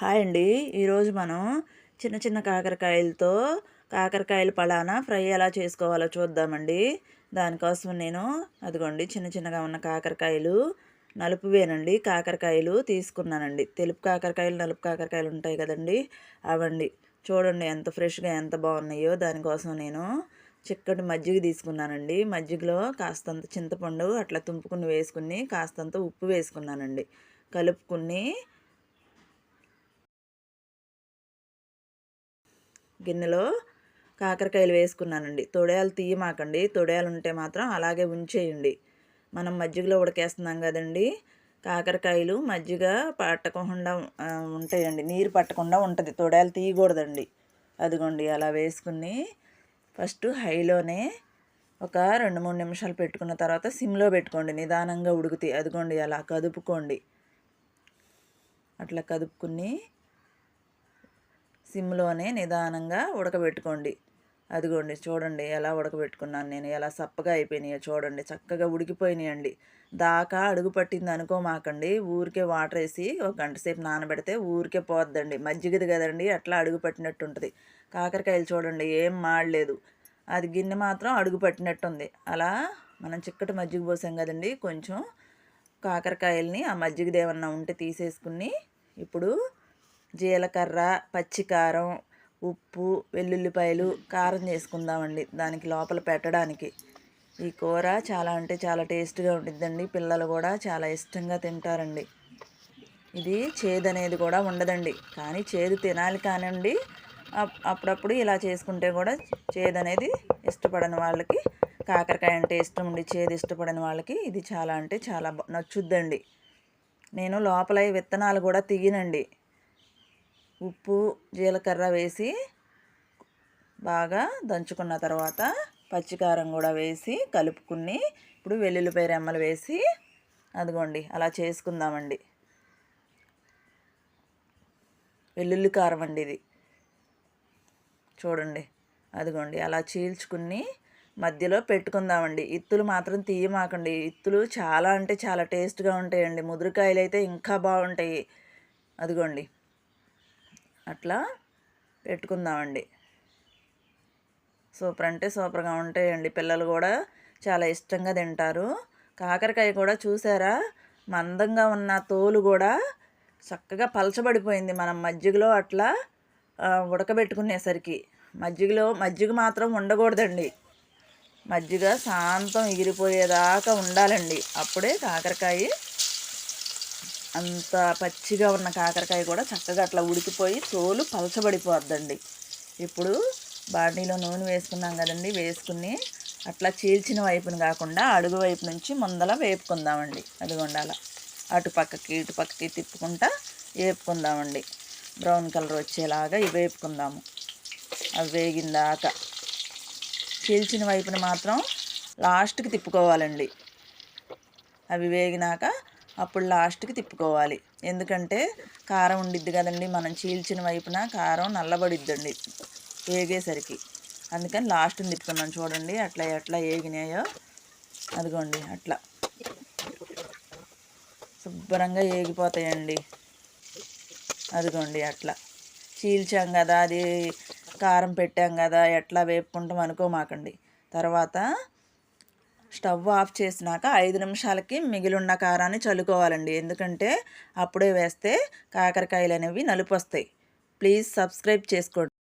Hi అండి. ఈరోజు మనం చిన్న చిన్న కాకరకాయలతో కాకరకాయల పలానా ఫ్రై ఎలా చేసుకోవాలో చూద్దామండి. దానికోసం నేను అదిగోండి చిన్న చిన్నగా ఉన్న కాకరకాయలు నలుపువేనండి. కాకరకాయలు తీసుకున్నానండి. తెలుపు కాకరకాయలు నలుపు కాకరకాయలు ఉంటాయి కదండి. అవండి. చూడండి ఎంత ఫ్రెష్గా ఎంత బాగున్నాయో. దానికోసం నేను చిక్కటి మజ్జిగ తీసుకున్నానండి. మజ్జిగలో కాస్తంత చింతపండు అట్లా తుంపుకుని వేసుకుని కాస్తంత ఉప్పు వేసుకున్నానండి. కలుపుకుని గిన్నెలో కాకరకాయలు వేసుకున్నానండి. తొడయాలు తీయమాకండి తొడయాలు ఉంటే మాత్రం అలాగే ఉంచేయండి. మనం మజ్జిగలో ఉడకేస్తున్నాం కదండి. కాకరకాయలు మజ్జిగ పట్టకుండా ఉంటాయండి. నీరు పట్టకుండా ఉంటుంది. తొడయాలు తీయకూడదండి. అదిగోండి అలా వేసుకుని ఫస్ట్ హైలోనే ఒక రెండు మూడు నిమిషాలు పెట్టుకున్న తర్వాత సిమ్లో పెట్టుకోండి. నిదానంగా ఉడుకుతాయి అదిగోండి అలా కదుపుకోండి. అట్లా కదుపుకుని సిమ్లోనే నిదానంగా ఉడకబెట్టుకోండి. అదిగోండి చూడండి ఎలా ఉడకబెట్టుకున్నాను నేను ఎలా సప్పగా అయిపోయినాయో చూడండి చక్కగా ఉడికిపోయినాయండి. దాకా అడుగు పట్టింది అనుకోమాకండి ఊరికే వాటర్ వేసి ఒక గంట సేపు నానబెడితే ఊరికే పోద్దండి. మజ్జిగది కదండి అట్లా అడుగు పట్టినట్టు ఉంటుంది కాకరకాయలు చూడండి ఏం మాడలేదు. అది గిన్నె మాత్రం అడుగు పట్టినట్టుంది. అలా మనం చిక్కటి మజ్జిగ పోసాం కదండి కొంచెం కాకరకాయల్ని ఆ మజ్జిగది ఏమన్నా ఉంటే తీసేసుకుని ఇప్పుడు జీలకర్ర పచ్చికారం ఉప్పు వెల్లుల్లిపాయలు కారం చేసుకుందామండి. దానికి లోపల పెట్టడానికి. ఈ కూర చాలా అంటే చాలా టేస్ట్గా ఉంటుందండి పిల్లలు కూడా చాలా ఇష్టంగా తింటారండి. ఇది చేదు అనేది కూడా ఉండదండి. కానీ చేదు తినాలి కానండి అప్పుడప్పుడు ఇలా చేసుకుంటే కూడా చేదు అనేది ఇష్టపడని వాళ్ళకి కాకరకాయ అంటే ఇష్టం ఉండి చేదు ఇష్టపడని వాళ్ళకి ఇది చాలా అంటే చాలా నచ్చుద్దండి. నేను లోపల విత్తనాలు కూడా తీయనండి ఉప్పు జీలకర్ర వేసి బాగా దంచుకున్న తర్వాత పచ్చికారం కూడా వేసి కలుపుకుని ఇప్పుడు వెల్లుల్లిపాయ రెమ్మలు వేసి అదిగోండి అలా చేసుకుందామండి. వెల్లుల్లి కారం అండి ఇది. చూడండి అదిగోండి అలా చీల్చుకుని మధ్యలో పెట్టుకుందామండి. ఇత్తులు మాత్రం తీయమాకండి. ఇత్తులు చాలా అంటే చాలా టేస్ట్గా ఉంటాయండి. ముదురుకాయలు అయితే ఇంకా బాగుంటాయి. అదిగోండి. అట్లా పెట్టుకుందామండి. సూపర్ అంటే సూపర్గా ఉంటాయండి. పిల్లలు కూడా చాలా ఇష్టంగా తింటారు. కాకరకాయ కూడా చూసారా? మందంగా ఉన్న తోలు కూడా చక్కగా పలచబడిపోయింది మనం మజ్జిగలో అట్లా ఉడకబెట్టుకునేసరికి. మజ్జిగలో మజ్జిగ మాత్రం ఉండకూడదండి. మజ్జిగ శాంతం ఎగిరిపోయేదాకా ఉండాలండి. అప్పుడే కాకరకాయ అంత పచ్చిగా ఉన్న కాకరకాయ కూడా చక్కగా అట్లా ఉడికిపోయి తోలు పలచబడిపోద్దండి. ఇప్పుడు బాడీలో నూనె వేసుకున్నాం కదండి వేసుకుని అట్లా చీల్చిన వైపుని కాకుండా అడుగు వైపు నుంచి ముందల వేపుకుందామండి. అదిగొండాల అలా. అటు పక్కకి ఇటు పక్కకి తిప్పుకుంటా వేపుకుందామండి. బ్రౌన్ కలర్ వచ్చేలాగా ఇవి వేపుకుందాము. అవి వేగిందాక చీల్చిన వైపున మాత్రం లాస్ట్కి తిప్పుకోవాలండి. అవి వేగినాక అప్పుడు లాస్ట్కి తిప్పుకోవాలి. ఎందుకంటే కారం ఉండిద్ది కదండి మనం చీల్చిన వైపున కారం నల్లబడిద్దండి వేగేసరికి. అందుకని లాస్ట్ని తిప్పుకున్నాం చూడండి అట్లా ఎట్లా ఏగినాయో. అదిగోండి అట్లా. శుభ్రంగా ఏగిపోతాయండి. అదిగోండి అట్లా. చీల్చాం కదా అది కారం పెట్టాం కదా ఎట్లా వేపుకుంటాం అనుకోమాకండి. తర్వాత స్టవ్ ఆఫ్ చేసినాక ఐదు నిమిషాలకి మిగిలిన కారాన్ని చల్లుకోవాలండి. ఎందుకంటే అప్పుడే వేస్తే కాకరకాయలు అనేవి నలుపు వస్తాయి. ప్లీజ్ సబ్స్క్రైబ్ చేసుకోండి.